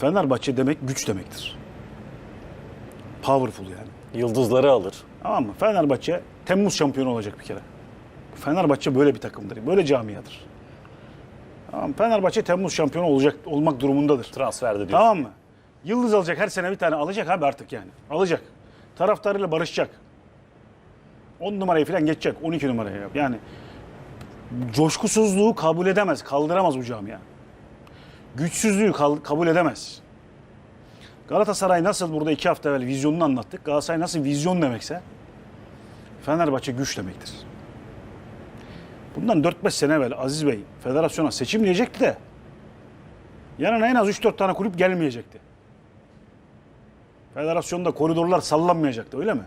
Fenerbahçe demek güç demektir. Powerful yani. Yıldızları alır. Tamam mı? Fenerbahçe Temmuz şampiyonu olacak bir kere. Fenerbahçe böyle bir takımdır. Böyle camiadır. Tamam? Fenerbahçe Temmuz şampiyonu olacak olmak durumundadır. Transferde diyor. Tamam mı? Yıldız alacak her sene bir tane alacak abi artık yani. Alacak. Taraftarıyla barışacak. 10 numarayı falan geçecek. 12 numaraya. Yani coşkusuzluğu kabul edemez, kaldıramaz bu camia. Güçsüzlüğü kabul edemez. Galatasaray nasıl burada iki hafta evvel vizyonunu anlattık. Galatasaray nasıl vizyon demekse Fenerbahçe güç demektir. Bundan 4-5 sene evvel Aziz Bey federasyona seçim diyecekti de yanına en az 3-4 tane kulüp gelmeyecekti. Federasyonda koridorlar sallanmayacaktı öyle mi?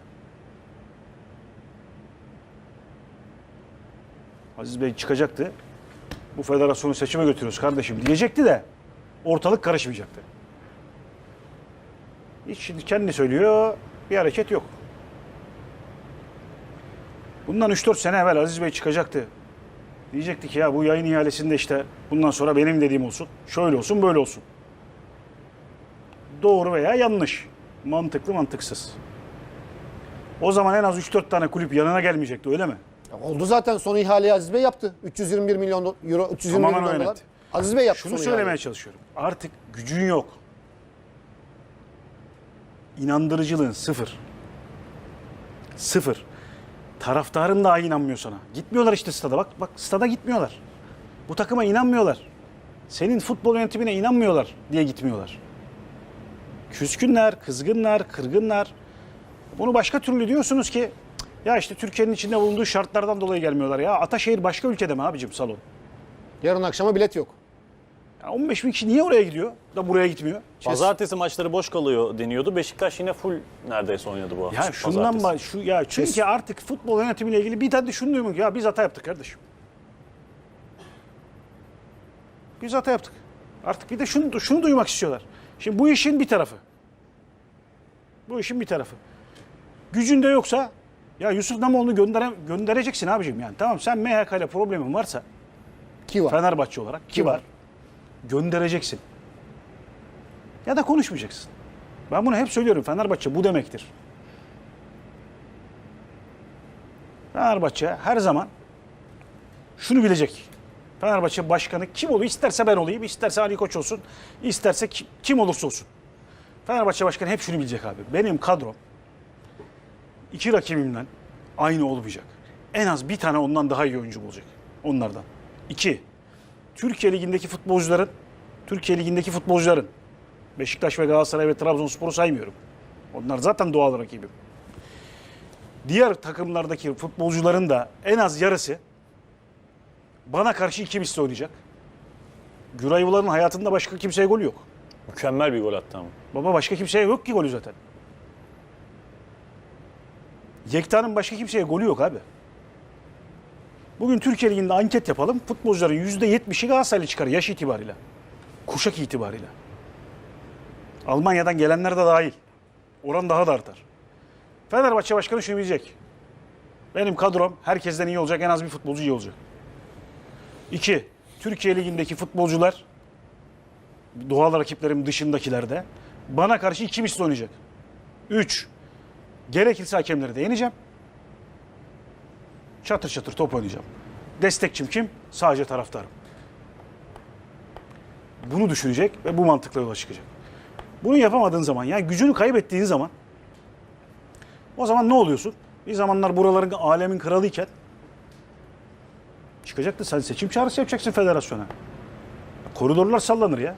Aziz Bey çıkacaktı. Bu federasyonu seçime götürüyoruz kardeşim diyecekti de ortalık karışmayacaktı. Hiç şimdi kendi söylüyor bir hareket yok. Bundan 3-4 sene evvel Aziz Bey çıkacaktı. Diyecekti ki ya bu yayın ihalesinde işte bundan sonra benim dediğim olsun. Şöyle olsun böyle olsun. Doğru veya yanlış. Mantıklı mantıksız. O zaman en az 3-4 tane kulüp yanına gelmeyecekti öyle mi? Oldu zaten son ihaleyi Aziz Bey yaptı. 321 milyon do- euro, 321 Tamamen milyon dolar. yönetti. Aziz Bey yaptı Şunu söylemeye ihaleyi. çalışıyorum. Artık gücün yok. İnandırıcılığın sıfır. Sıfır. Taraftarın daha inanmıyor sana. Gitmiyorlar işte stada. Bak bak stada gitmiyorlar. Bu takıma inanmıyorlar. Senin futbol yönetimine inanmıyorlar diye gitmiyorlar. Küskünler, kızgınlar, kırgınlar. Bunu başka türlü diyorsunuz ki "Cık, ya işte Türkiye'nin içinde bulunduğu şartlardan dolayı gelmiyorlar. Ya Ataşehir başka ülkede mi abicim salon? Yarın akşama bilet yok. Ya 15 bin kişi niye oraya gidiyor da buraya gitmiyor? Pazartesi maçları boş kalıyor deniyordu. Beşiktaş yine full neredeyse oynadı bu hafta. Ya şundan Pazartesi. ba- şu ya çünkü artık futbol yönetimiyle ilgili bir tane de şunu duymak ya biz hata yaptık kardeşim. Biz hata yaptık. Artık bir de şunu şunu duymak istiyorlar. Şimdi bu işin bir tarafı. Bu işin bir tarafı. Gücünde yoksa ya Yusuf Namoğlu'nu göndere, göndereceksin abicim yani. Tamam sen MHK ile problemin varsa Ki var. Fenerbahçe olarak ki var. Göndereceksin. Ya da konuşmayacaksın. Ben bunu hep söylüyorum. Fenerbahçe bu demektir. Fenerbahçe her zaman şunu bilecek. Fenerbahçe başkanı kim olur? İsterse ben olayım, isterse Ali Koç olsun, isterse ki- kim olursa olsun. Fenerbahçe başkanı hep şunu bilecek abi. Benim kadrom iki rakibimden aynı olmayacak. En az bir tane ondan daha iyi oyuncu olacak. Onlardan. İki, Türkiye Ligi'ndeki futbolcuların, Türkiye Ligi'ndeki futbolcuların, Beşiktaş ve Galatasaray ve Trabzonspor'u saymıyorum. Onlar zaten doğal rakibim. Diğer takımlardaki futbolcuların da en az yarısı bana karşı iki misli oynayacak. Gürayvıların hayatında başka kimseye gol yok. Mükemmel bir gol attı ama. Baba başka kimseye yok ki golü zaten. Yekta'nın başka kimseye golü yok abi. Bugün Türkiye Ligi'nde anket yapalım. Futbolcuların %70'i Galatasaraylı çıkar yaş itibariyle. Kuşak itibariyle. Almanya'dan gelenler de dahil. Oran daha da artar. Fenerbahçe Başkanı şunu bilecek. Benim kadrom herkesten iyi olacak. En az bir futbolcu iyi olacak. İki, Türkiye Ligi'ndeki futbolcular doğal rakiplerim dışındakilerde bana karşı iki misli oynayacak. Üç, gerekirse hakemleri de yeneceğim. Çatır çatır top oynayacağım. Destekçim kim? Sadece taraftarım. Bunu düşünecek ve bu mantıkla yola çıkacak. Bunu yapamadığın zaman, yani gücünü kaybettiğin zaman o zaman ne oluyorsun? Bir zamanlar buraların alemin kralıyken çıkacaktı. Sen seçim çağrısı yapacaksın federasyona. Koridorlar sallanır ya.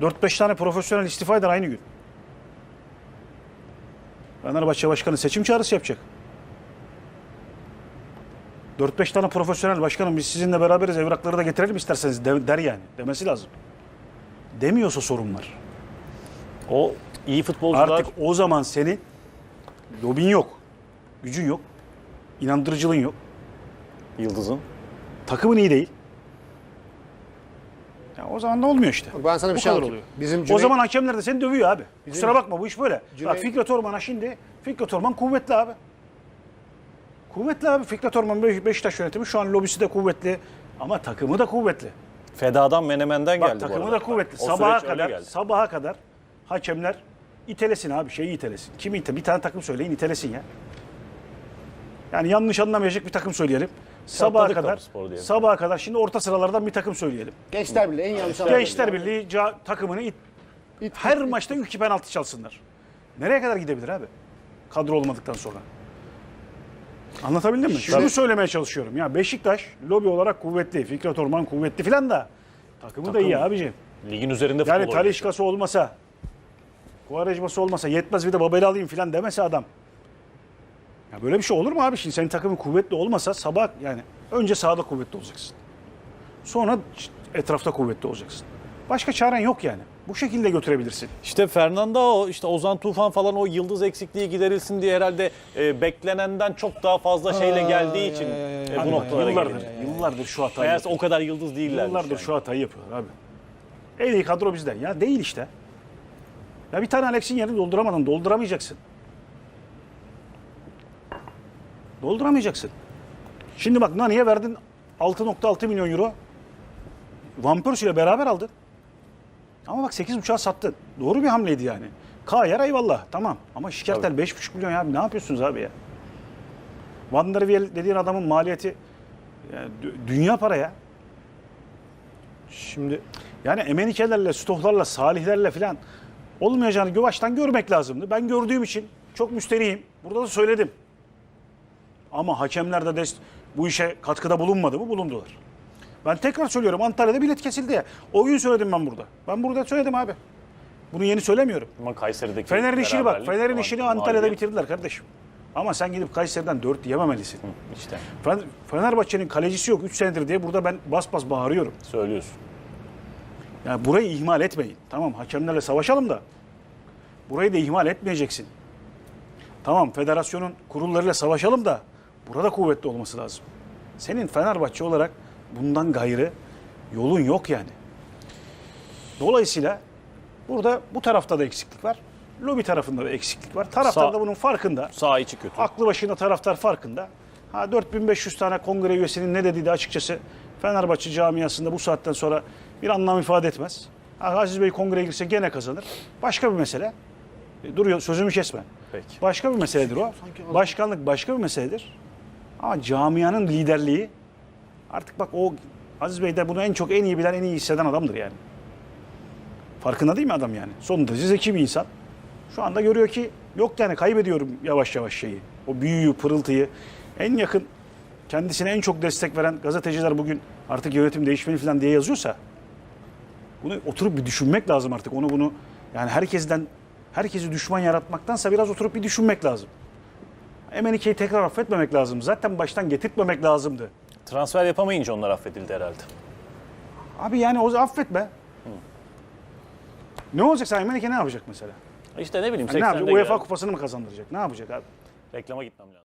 4-5 tane profesyonel istifa eder aynı gün. Fenerbahçe Başkanı seçim çağrısı yapacak. 4-5 tane profesyonel başkanım biz sizinle beraberiz evrakları da getirelim isterseniz de- der yani. Demesi lazım. Demiyorsa sorun var. O iyi futbolcular Artık o zaman senin lobin yok. Gücün yok. inandırıcılığın yok. Yıldız'ın. Takımın iyi değil. Ya o zaman da olmuyor işte. Ben sana bir Bu şey kadar anlatayım. oluyor. Bizim O Cüneyt- zaman hakemler de seni dövüyor abi. Kusura bakma bu iş böyle. Bak Cüneyt- Fikret Orman'a şimdi Fikret Orman kuvvetli abi. Kuvvetli abi. Fikret Orman Be- Beşiktaş yönetimi şu an lobisi de kuvvetli ama takımı da kuvvetli. Fedadan Menemen'den Bak geldi bu takımı arada. da kuvvetli. O sabaha süreç öyle kadar geldi. sabaha kadar hakemler itelesin abi şeyi itelesin. Kimi ite? Bir tane takım söyleyin itelesin ya. Yani yanlış anlamayacak bir takım söyleyelim. Sabaha Çatladık kadar spor sabaha kadar şimdi orta sıralardan bir takım söyleyelim. Gençler Birliği en yanlış anladım. Gençler Birliği ca- takımını it, İt- her maçta iki penaltı çalsınlar. Nereye kadar gidebilir abi? Kadro olmadıktan sonra. Anlatabildim mi? Şunu söylemeye çalışıyorum. Ya Beşiktaş lobi olarak kuvvetli, Fikret Orman kuvvetli filan da takımı da iyi abiciğim. Ligin üzerinde Yani futbol oynuyor. Talişkası olmasa, Kuvarejması olmasa yetmez bir de Babel'i alayım filan demese adam. Ya böyle bir şey olur mu abi? Şimdi senin takımın kuvvetli olmasa sabah yani önce sahada kuvvetli olacaksın. Sonra etrafta kuvvetli olacaksın. Başka çaren yok yani. Bu şekilde götürebilirsin. İşte Fernando, işte Ozan Tufan falan o yıldız eksikliği giderilsin diye herhalde e, beklenenden çok daha fazla şeyle geldiği için e, bu Abi noktalara yıllardır, gelindi. yıllardır şu hatayı Meğerse yapıyor. o kadar yıldız değiller. Yıllardır şu hatayı yapıyor abi. En iyi kadro bizden. Ya değil işte. Ya bir tane Alex'in yerini dolduramadın. Dolduramayacaksın. Dolduramayacaksın. Şimdi bak Nani'ye verdin 6.6 milyon euro. Van Persie ile beraber aldın. Ama bak 8.5'a sattın. Doğru bir hamleydi yani. Kayer eyvallah tamam. Ama Şikertel 5.5 milyon ya abi ne yapıyorsunuz abi ya? Van der Wiel dediğin adamın maliyeti yani dü- dünya para ya. Şimdi Yani Emenikelerle, Stohlarla, Salihlerle falan olmayacağını Gövaç'tan görmek lazımdı. Ben gördüğüm için çok müsterihim. Burada da söyledim. Ama hakemler de dest- bu işe katkıda bulunmadı mı? Bulundular. Ben tekrar söylüyorum Antalya'da bilet kesildi ya. O gün söyledim ben burada. Ben burada söyledim abi. Bunu yeni söylemiyorum. Ama Kayseri'deki Fener'in işini bak. Fener'in işini Antalya'da bitirdiler kardeşim. Ama sen gidip Kayseri'den 4 yememelisin. İşte Fener- Fenerbahçe'nin kalecisi yok 3 senedir diye burada ben bas bas bağırıyorum. söylüyorsun. Yani burayı ihmal etmeyin. Tamam hakemlerle savaşalım da burayı da ihmal etmeyeceksin. Tamam federasyonun kurullarıyla savaşalım da burada kuvvetli olması lazım. Senin Fenerbahçe olarak bundan gayrı yolun yok yani. Dolayısıyla burada bu tarafta da eksiklik var. Lobi tarafında da eksiklik var. Taraftar Sağ- da bunun farkında. Sağ içi kötü. Aklı başında taraftar farkında. Ha 4500 tane kongre üyesinin ne dediği de açıkçası Fenerbahçe camiasında bu saatten sonra bir anlam ifade etmez. Ha, Aziz Bey kongreye girse gene kazanır. Başka bir mesele. E, Duruyor sözümü kesme. Peki. Başka bir meseledir o. Başkanlık başka bir meseledir. Ama camianın liderliği artık bak o Aziz Bey de bunu en çok en iyi bilen en iyi hisseden adamdır yani. Farkında değil mi adam yani? Sonunda zeki bir insan. Şu anda görüyor ki yok yani kaybediyorum yavaş yavaş şeyi. O büyüyü, pırıltıyı. En yakın kendisine en çok destek veren gazeteciler bugün artık yönetim değişmeli falan diye yazıyorsa bunu oturup bir düşünmek lazım artık. Onu bunu yani herkesten herkesi düşman yaratmaktansa biraz oturup bir düşünmek lazım. Emenike'yi tekrar affetmemek lazım. Zaten baştan getirtmemek lazımdı. Transfer yapamayınca onlar affedildi herhalde. Abi yani o affetme. Ne olacak sen Emenike ne yapacak mesela? İşte ne bileyim Yani ne 80'de yapacak? UEFA kupasını mı kazandıracak? Ne yapacak abi? Reklama gitmem lazım.